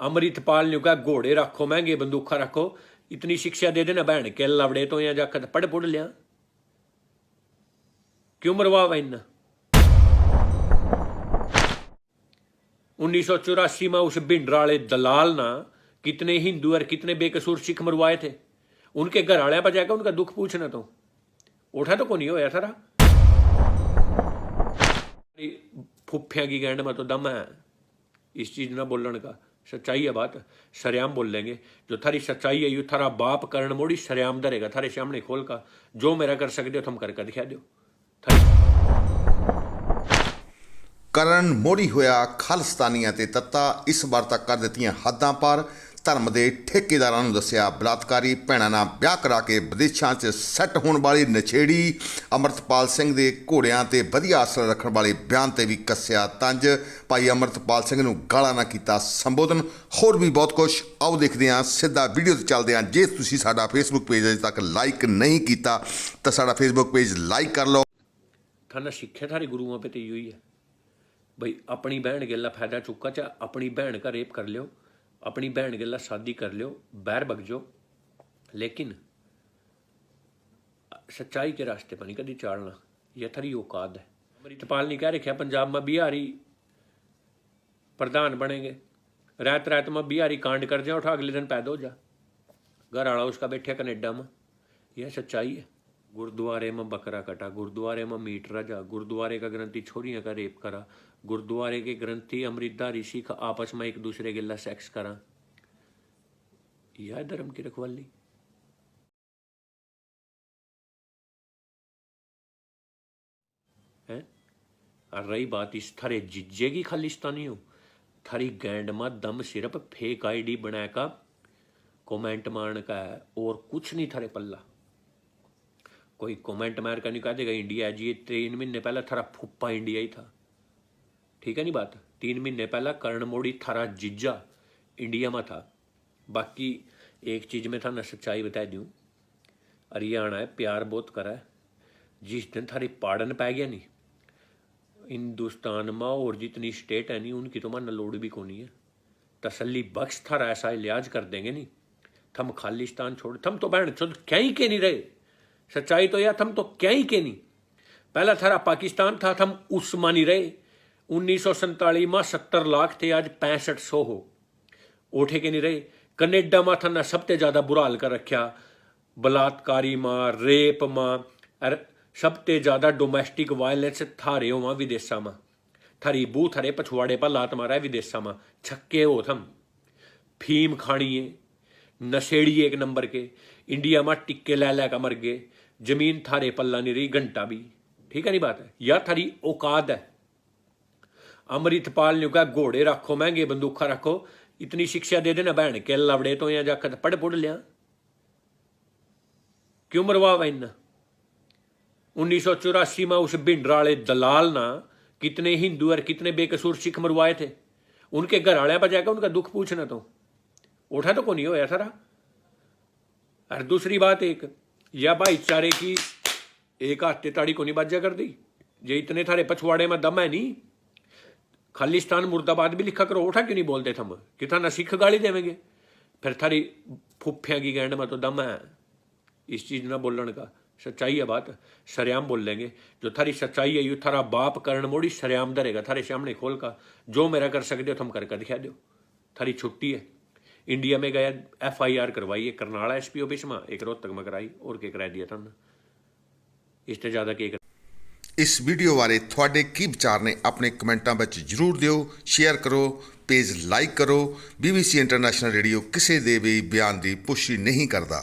अमृतपाल ने कहा घोड़े रखो महंगे बंदूखा रखो इतनी शिक्षा दे देना बहन के लवड़े तो या जाकर पढ़ पुढ़ लिया क्यों मरवावा इन्ना उन्नीस सौ चौरासी में उस भिंडरा वाले दलाल ना कितने हिंदू और कितने बेकसूर सिख मरवाए थे उनके घर वाले पर जाकर उनका दुख पूछना तो उठा तो को नहीं होया सारा फुफ्फिया की गैंड में तो दम है इस चीज ना बोलने का ਸੱਚਾਈ ਹੈ ਬਾਤ, ਸ਼ਰਿਆਮ ਬੋਲेंगे ਜੋ ਥਾਰੀ ਸੱਚਾਈ ਹੈ ਯੂ ਥਾਰਾ ਬਾਪ ਕਰਨ ਮੋੜੀ ਸ਼ਰਿਆਮ ਦਰੇਗਾ ਥਾਰੇ ਸਾਹਮਣੇ ਖੋਲ ਕਾ, ਜੋ ਮੇਰਾ ਕਰ ਸਕਦੇ ਹੋ ਤੁਮ ਕਰਕੇ ਦਿਖਾ ਦਿਓ। ਕਰਨ ਮੋੜੀ ਹੋਇਆ ਖਾਲਸਤਾਨੀਆਂ ਤੇ ਤੱਤਾ ਇਸ ਵਾਰ ਤੱਕ ਕਰ ਦਿੱਤੀਆਂ ਹੱਦਾਂ ਪਰ। ਧਰਮ ਦੇ ਠੇਕੇਦਾਰਾਂ ਨੂੰ ਦੱਸਿਆ, ਬਲਾਤਕਾਰੀ ਭੈਣਾਂ ਨਾਲ ਵਿਆਹ ਕਰਾ ਕੇ ਵਿਦੇਸ਼ਾਂ 'ਚ ਸੈੱਟ ਹੋਣ ਵਾਲੀ ਨਛੇੜੀ ਅਮਰਤਪਾਲ ਸਿੰਘ ਦੇ ਘੋੜਿਆਂ ਤੇ ਵਧੀਆ ਅਸਰ ਰੱਖਣ ਵਾਲੇ ਬਿਆਨ ਤੇ ਵੀ ਕੱਸਿਆ ਤੰਜ। ਭਾਈ ਅਮਰਤਪਾਲ ਸਿੰਘ ਨੂੰ ਗਾਲਾਂ ਨਾ ਕੀਤਾ ਸੰਬੋਧਨ। ਹੋਰ ਵੀ ਬਹੁਤ ਕੁਝ ਆਓ ਦੇਖਦੇ ਹਾਂ, ਸਿੱਧਾ ਵੀਡੀਓ ਤੇ ਚੱਲਦੇ ਹਾਂ। ਜੇ ਤੁਸੀਂ ਸਾਡਾ ਫੇਸਬੁੱਕ ਪੇਜ ਅਜੇ ਤੱਕ ਲਾਈਕ ਨਹੀਂ ਕੀਤਾ, ਤਾਂ ਸਾਡਾ ਫੇਸਬੁੱਕ ਪੇਜ ਲਾਈਕ ਕਰ ਲਓ। ਥਾਨਾ ਸਿੱਖਿਆ ਥਾਰੇ ਗੁਰੂਆਂ ਪੇ ਤੇ ਹੀ ਹੋਈ ਹੈ। ਬਈ ਆਪਣੀ ਭੈਣ ਗੱਲਾ ਫਾਇਦਾ ਚੁੱਕਾ ਚ ਆਪਣੀ ਭੈਣ ਘਰ ਕਰ ਲਿਓ। अपनी बहन गेला शादी कर लियो, बैर बग जाओ लेकिन सच्चाई के रास्ते पर नहीं कभी चाड़ना यह थारी औकात है। अमृतपाल ने क्या रखा पंजाब में बिहारी प्रधान बनेंगे। रात रात में बिहारी कांड कर जाए, उठा अगले दिन पैदा हो जा। घर वाला उसका बैठे कनेडा में। यह सच्चाई है। गुरुद्वारे में बकरा कटा गुरुद्वारे में मीट रजा, गुरुद्वारे का ग्रंथी छोरियाँ का रेप करा, गुरुद्वारे के ग्रंथी अमृतधारी सिख आपस में एक दूसरे के ला सेक्स करा। यह धर्म की रखवाली। है? रही बात इस थारे जिज्जे की खालिस्तानी हो। थारी गैंड में दम सिर्फ़ फेक आईडी बना का कमेंट मारने का है, और कुछ नहीं थारे पल्ला। कोई कमेंट मार कर नहीं कह देगा इंडिया जी तीन महीने पहले थारा फुप्पा इंडिया ही था। ठीक है नहीं बात? तीन महीने पहला कर्ण मोड़ी थारा जिज्जा इंडिया में था। बाकी एक चीज़ में था ना सच्चाई बता दूँ, हरियाणा है, प्यार बहुत करा जिस दिन थारी पाड़न पै गया नहीं हिंदुस्तान में और जितनी स्टेट है नहीं उनकी तो मन लोड भी कोनी है। तसल्ली बख्श थारा ऐसा लिहाज कर देंगे नहीं थम खालिस्तान छोड़, थम तो बहन क्या ही के नहीं रहे? सच्चाई तो यार थम तो क्या ही के नहीं पहला थारा पाकिस्तान था थम उस्मानी रहे उन्नीस सौ संताली में सत्तर लाख थे आज पैंसठ सौ हो उठे के नहीं रहे कनेडा में था ना सबसे ज्यादा बुरा हाल कर रखा बलात्कारी मां रेप मां और सबसे ज्यादा डोमेस्टिक वायलेंस थारे हो वहां विदेशा में थारी बू थारे पछवाड़े पर लात मारा है विदेशा में छक्के हो थम फीम खानी है नशेड़ी एक नंबर के इंडिया में टिक्के लै लै का मर गए ज़मीन थारे पल्ला नहीं रही घंटा भी। ठीक है नहीं बात है? यह थारी औकात है। अमृतपाल ने कहा, घोड़े रखो, महँगे बंदूखा रखो, इतनी शिक्षा दे देना बहन के लवड़े तो या जाकर पढ़ पुढ़ लिया। क्यों मरवावा इन्ना? उन्नीस सौ चौरासी में उस भिंडरा वाले दलाल ना, कितने हिंदू और कितने बेकसूर सिख मरवाए थे। उनके घर वाले पर जाकर उनका दुख पूछना तो। उठा तो को नहीं होया सारा। और दूसरी बात एक या भाईचारे की एक हाथे ताड़ी को नहीं बाजा कर दी जे इतने थारे पछवाड़े में दम है नहीं? खालिस्तान मुर्दाबाद भी लिखा करो, उठा क्यों नहीं बोलते थम? कि था ना सिख गाली देवेंगे? फिर थारी फुफ्फिया की गैंड में तो दम है। इस चीज़ ना बोलने का। सच्चाई है बात। सरेआम बोल लेंगे जो थारी सच्चाई है, यू थारा बाप करण मोड़ी सरेआम धरेगा थारे सामने खोल का। जो मेरा कर सकते हो, तुम करके दिखा दो थारी छुट्टी है। इंडिया में गया एफ आई आर करवाई है करनाला एस पी ऑफिस में एक रोहतक में कराई और के करा दिया था इससे ज्यादा के ਇਸ ਵੀਡੀਓ ਬਾਰੇ ਤੁਹਾਡੇ ਕੀ ਵਿਚਾਰ ਨੇ ਆਪਣੇ ਕਮੈਂਟਾਂ ਵਿੱਚ ਜਰੂਰ ਦਿਓ ਸ਼ੇਅਰ ਕਰੋ ਪੇਜ ਲਾਈਕ ਕਰੋ BBC ਇੰਟਰਨੈਸ਼ਨਲ ਰੇਡੀਓ ਕਿਸੇ ਦੇ ਵੀ ਬਿਆਨ ਦੀ ਪੁਸ਼ਟੀ ਨਹੀਂ ਕਰਦਾ